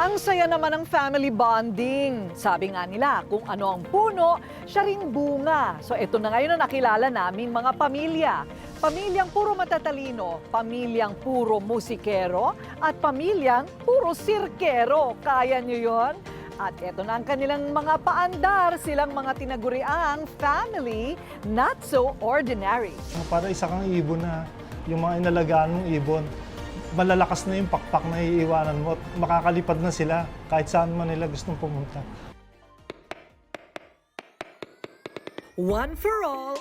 Ang saya naman ng family bonding. Sabi nga nila, kung ano ang puno, siya ring bunga. So ito na ngayon na nakilala namin mga pamilya. Pamilyang puro matatalino, pamilyang puro musikero, at pamilyang puro sirkero. Kaya niyo yon? At ito na ang kanilang mga paandar, silang mga tinaguriang family not so ordinary. Para isa kang ibon na yung mga inalagaan mong ibon, malalakas na yung pakpak na iiwanan mo at makakalipad na sila kahit saan man nila gustong pumunta. One for all,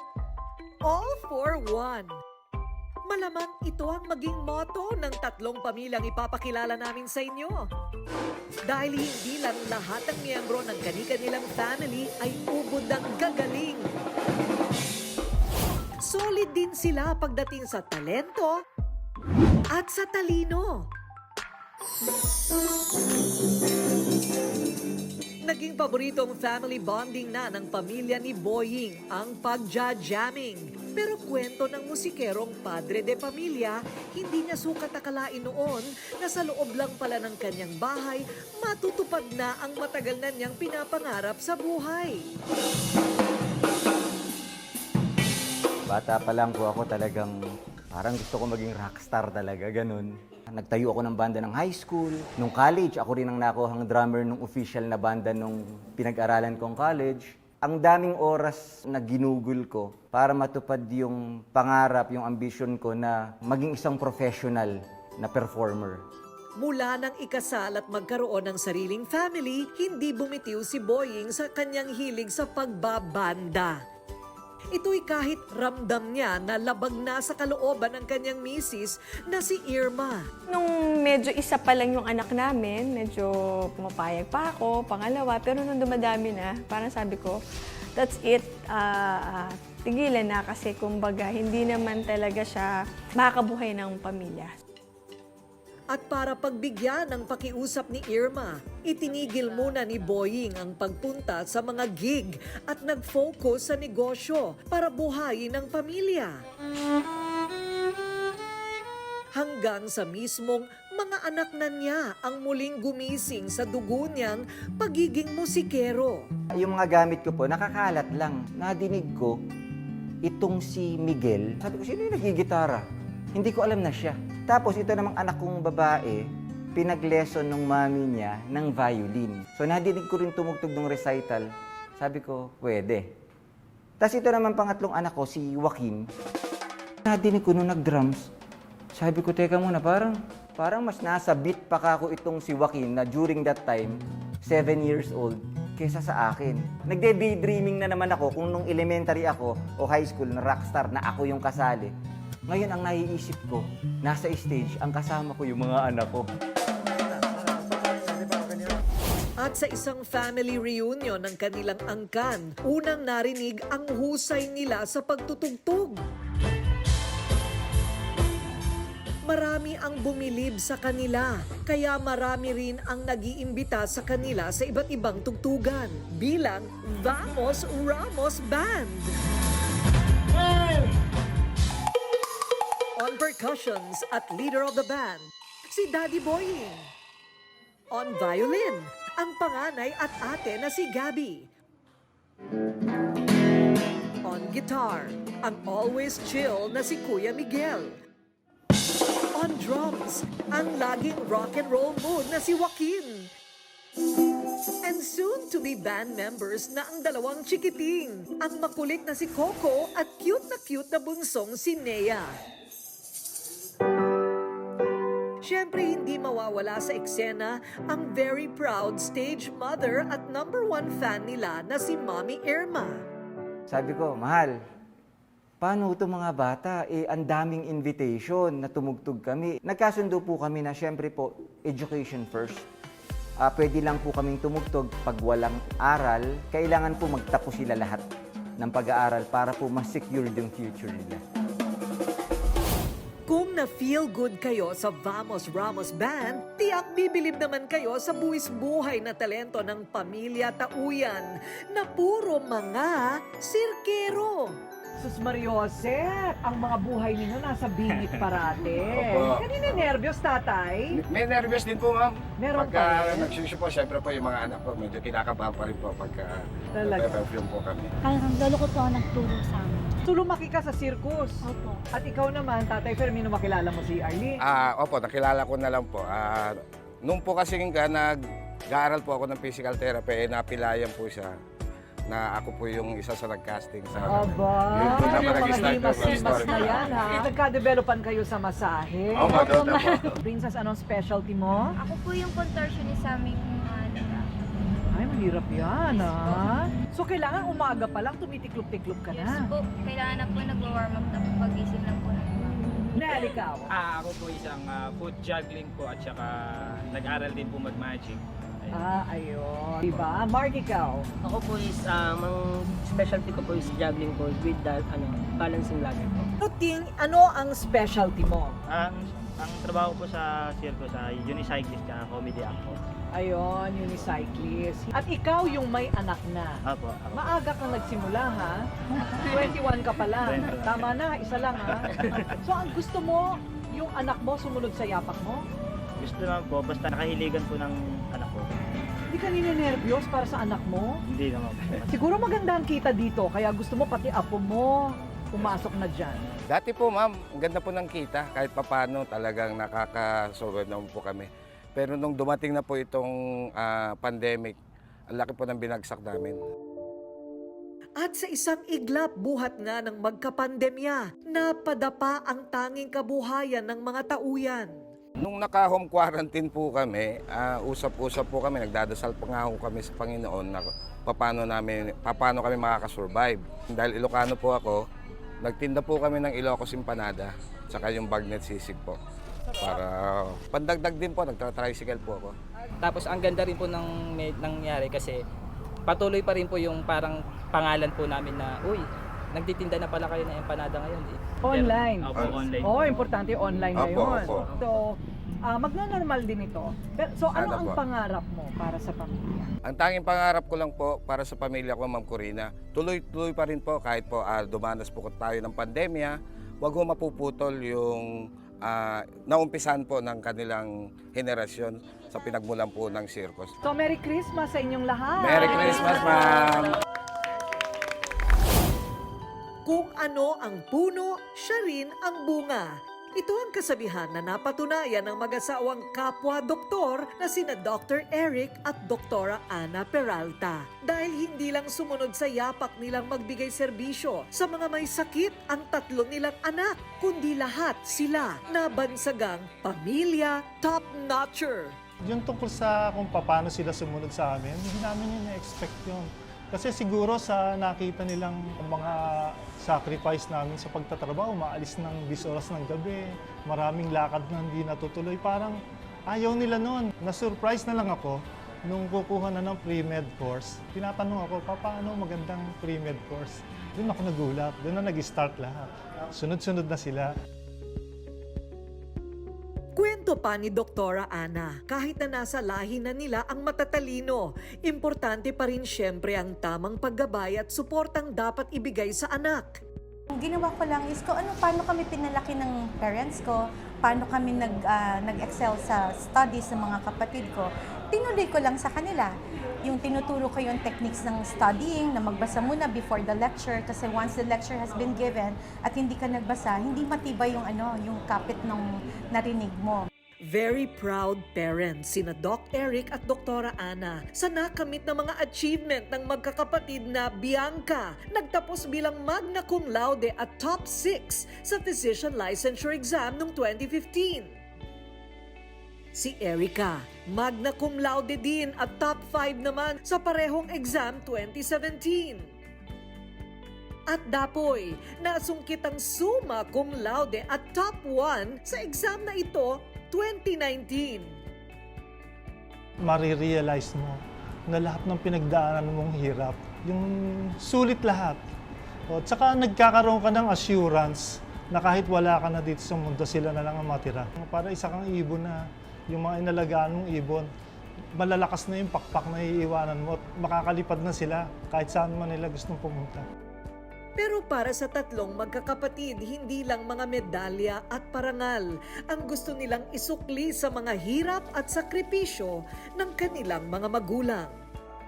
all for one. Malamang ito ang maging motto ng tatlong pamilyang ipapakilala namin sa inyo. Dahil hindi lang lahat ng miyembro ng kani-kanilang family ay ubod ng gagaling. Solid din sila pagdating sa talento at sa talino. Naging paboritong family bonding na ng pamilya ni Boying ang pagja-jamming. Pero kwento ng musikerong padre de pamilya, hindi niya sukat akalain noon na sa loob lang pala ng kanyang bahay, matutupad na ang matagal na niyang pinapangarap sa buhay. Bata pa lang po ako talagang parang gusto ko maging rockstar talaga, ganun. Nagtayo ako ng banda ng high school. Nung college, ako rin ang nakuhang drummer ng official na banda nung pinag-aralan kong college. Ang daming oras na ginugol ko para matupad yung pangarap, yung ambition ko na maging isang professional na performer. Mula nang ikasal at magkaroon ng sariling family, hindi bumitiw si Boying sa kanyang hilig sa pagbabanda. Ito'y kahit ramdam niya na labag na sa kalooban ng kanyang misis na si Irma. Nung medyo isa pa lang yung anak namin, medyo pumapayag pa ako, pangalawa, pero nung dumadami na, parang sabi ko, that's it, ah, tigilan na kasi kumbaga hindi naman talaga siya makakabuhay ng pamilya. At para pagbigyan ng pakiusap ni Irma, itinigil muna ni Boying ang pagpunta sa mga gig at nag-focus sa negosyo para buhayin ang pamilya. Hanggang sa mismong mga anak na niya ang muling gumising sa dugo niyang pagiging musikero. Yung mga gamit ko po, nakakalat lang. Nadinig ko, itong si Miguel. Sabi ko, sino yung nagigitara? Hindi ko alam na siya. Tapos ito namang anak kong babae, pinag-lesson ng mami niya ng violin. So nadinig ko rin tumugtog ng recital. Sabi ko, pwede. Tapos ito naman pangatlong anak ko, si Joaquin. Nadinig ko nung nag-drums. Sabi ko, teka muna, parang, parang mas nasa beat pa ka ako itong si Joaquin na during that time, 7 years old, kesa sa akin. Nagde-daydreaming na naman ako kung nung elementary ako o high school na rockstar na ako yung kasali. Ngayon ang naiisip ko, nasa stage, ang kasama ko yung mga anak ko. At sa isang family reunion ng kanilang angkan, unang narinig ang husay nila sa pagtutugtog. Marami ang bumilib sa kanila, kaya marami rin ang nagiimbita sa kanila sa iba't ibang tugtugan bilang Vamos Ramos Band. On percussions at leader of the band, si Daddy Boying. On violin, ang panganay at ate na si Gabby. On guitar, ang always chill na si Kuya Miguel. On drums, ang laging rock and roll mood na si Joaquin. And soon to be band members na ang dalawang chikiting, ang makulit na si Coco at cute na cute na bunsong si Nea. Siyempre, hindi mawawala sa eksena ang very proud stage mother at number one fan nila na si Mommy Irma. Sabi ko, mahal, paano ito mga bata? Eh, ang daming invitation na tumugtog kami. Nagkasundo po kami na syempre po, education first. Ah, pwede lang po kaming tumugtog pag walang aral. Kailangan po magtapos sila lahat ng pag-aaral para po mas-secure yung future nila. Kung na-feel good kayo sa Vamos Ramos Band, tiyak bibilib naman kayo sa buwis buhay na talento ng pamilya Tauyan na puro mga sirkero. Sus Mariosep, ang mga buhay ninyo nasa bingit parate. Opo. Kanina nervyos, tatay? May nervous din po, ma'am. Meron Pagka pa rin. nagsusu po, syempre po yung mga anak ko, medyo kinakabahan pa rin po pagka Talaga. po kami. Parang lolo ko po ang nagturo sa amin. So lumaki ka sa circus. Opo. At ikaw naman, Tatay Fermino, makilala mo si Arlene. Ah, opo, nakilala ko na lang po. Ah, nung po kasi nga nag-aaral po ako ng physical therapy, eh, napilayan po siya na ako po yung isa sa nag-casting sa Aba, Yun po mga nag-start po himas-himas na na yan, ha? Nagka-developan kayo sa masahe. Oh, doon na po. Princess, anong specialty mo? Ako po yung contortionist sa aming. Ay, mahirap yan, ha? So, kailangan umaga pa lang, tumitiklop-tiklop ka Yes na. po, kailangan na po nag-warm up na po pagising lang po ng iba. Nel, ikaw. Ah, ako po isang ah, food juggling po at saka nag-aral din po mag-magic. Ayun. Ah, ayun. Diba? Mark, ikaw. Ako po is, um, ang specialty ko po is juggling po with that, ano, balancing ladder po. Ruting, ano ang specialty mo? Ang, ang trabaho ko sa circus ay unicyclist ka, comedy actor. Ayun, unicyclist. At ikaw yung may anak na. Apo, ako. Maaga kang nagsimula, ha? 21 ka pa lang. 21. Tama na, isa lang, ha? So, ang gusto mo, yung anak mo sumunod sa yapak mo? Gusto naman po, basta nakahiligan po ng anak ko. Hindi ka ninenervyos para sa anak mo? Hindi naman po. Siguro maganda ang kita dito, kaya gusto mo pati apo mo pumasok na dyan. Dati po, ma'am, ang ganda po ng kita. Kahit papano talagang nakakasurvive naman po kami. Pero nung dumating na po itong ah, pandemic, ang laki po ng binagsak namin. At sa isang iglap buhat nga ng magkapandemya, napadapa ang tanging kabuhayan ng mga tauyan. Nung naka-home quarantine po kami, ah, usap-usap po kami, nagdadasal pa nga ho kami sa Panginoon na paano, namin, paano kami makakasurvive. Dahil Ilocano po ako, nagtinda po kami ng Ilocos Empanada, tsaka yung bagnet sisig po. Para pandagdag din po, nagtra-tricycle po ako. Tapos ang ganda rin po ng may, nangyari kasi patuloy pa rin po yung parang pangalan po namin na, uy, nagtitinda na pala kayo ng empanada ngayon. Eh. Online. Opo, online. Oo, oh, importante online Opo, ngayon. opo. So, ah, magno-normal din ito. Pero, so, ano Sana ang po. pangarap mo para sa pamilya? Ang tanging pangarap ko lang po para sa pamilya ko, Ma'am Corina, tuloy-tuloy pa rin po kahit po ah, dumanas po tayo ng pandemya, wag ho mapuputol yung ah, naumpisan po ng kanilang henerasyon sa pinagmulan po ng circus. So, Merry Christmas sa inyong lahat! Merry Christmas, ma'am! Kung ano ang puno, siya rin ang bunga. Ito ang kasabihan na napatunayan ng mag-asawang kapwa-doktor na sina Dr. Eric at Doktora Ana Peralta. Dahil hindi lang sumunod sa yapak nilang magbigay serbisyo sa mga may sakit ang tatlo nilang anak, kundi lahat sila na bansagang pamilya top-notcher. Yung tungkol sa kung paano sila sumunod sa amin, hindi namin yun na-expect yun. Kasi siguro sa nakita nilang mga sacrifice namin sa pagtatrabaho, maalis ng 10 oras ng gabi, maraming lakad na hindi natutuloy, parang ayaw nila noon. Na-surprise na lang ako nung kukuha na ng pre-med course. Tinatanong ako, "Pa, paano magandang pre-med course? Doon ako nagulat, doon na nag-start lahat. Sunod-sunod na sila. Kwento pa ni Doktora Ana, kahit na nasa lahi na nila ang matatalino, importante pa rin siyempre ang tamang paggabay at suportang dapat ibigay sa anak. Ang ginawa ko lang is kung ano, paano kami pinalaki ng parents ko, paano kami nag, ah, nag-excel sa studies ng mga kapatid ko, tinuloy ko lang sa kanila. Yung tinuturo ko yung techniques ng studying, na magbasa muna before the lecture, kasi once the lecture has been given at hindi ka nagbasa, hindi matibay yung, ano, yung kapit ng narinig mo. Very proud parents sina Doc Eric at Doktora Ana sa nakamit na mga achievement ng magkakapatid na Bianca. Nagtapos bilang magna cum laude at top 6 sa physician licensure exam noong 2015. Si Erica, magna cum laude din at top 5 naman sa parehong exam 2017. At Dapoy, nasungkit ang summa cum laude at top 1 sa exam na ito 2019. marirealize mo na lahat ng pinagdaanan mong hirap, yung sulit lahat. O, tsaka nagkakaroon ka ng assurance na kahit wala ka na dito sa mundo, sila na lang ang matira. Para isa kang ibon na yung mga inalagaan mong ibon, malalakas na yung pakpak na iiwanan mo at makakalipad na sila kahit saan man nila gustong pumunta. Pero para sa tatlong magkakapatid, hindi lang mga medalya at parangal ang gusto nilang isukli sa mga hirap at sakripisyo ng kanilang mga magulang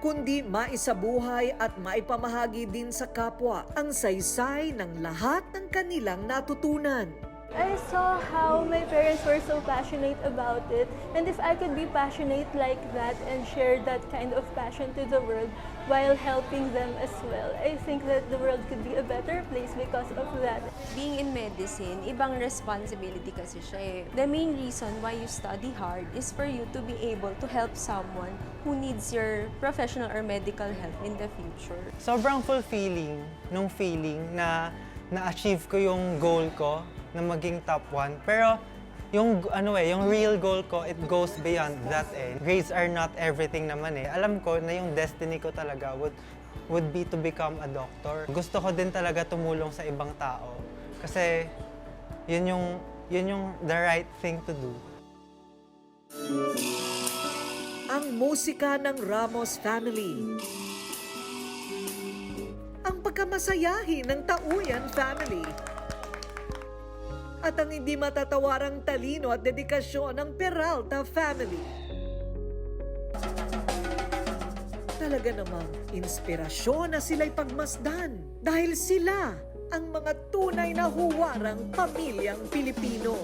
kundi maisabuhay at maipamahagi din sa kapwa ang saysay ng lahat ng kanilang natutunan. I saw how my parents were so passionate about it. And if I could be passionate like that and share that kind of passion to the world while helping them as well, I think that the world could be a better place because of that. Being in medicine, ibang responsibility kasi siya eh. The main reason why you study hard is for you to be able to help someone who needs your professional or medical help in the future. sobrang fulfilling nung feeling na na-achieve ko yung goal ko na maging top 1. Pero yung ano eh, yung real goal ko, it goes beyond that eh. Grades are not everything naman eh. Alam ko na yung destiny ko talaga would would be to become a doctor. Gusto ko din talaga tumulong sa ibang tao kasi yun yung yun yung the right thing to do. Ang musika ng Ramos family. Ang pagkamasayahi ng Tauyan family. At ang hindi matatawarang talino at dedikasyon ng Peralta family. Talaga namang inspirasyon na sila'y pagmasdan dahil sila ang mga tunay na huwarang pamilyang Pilipino.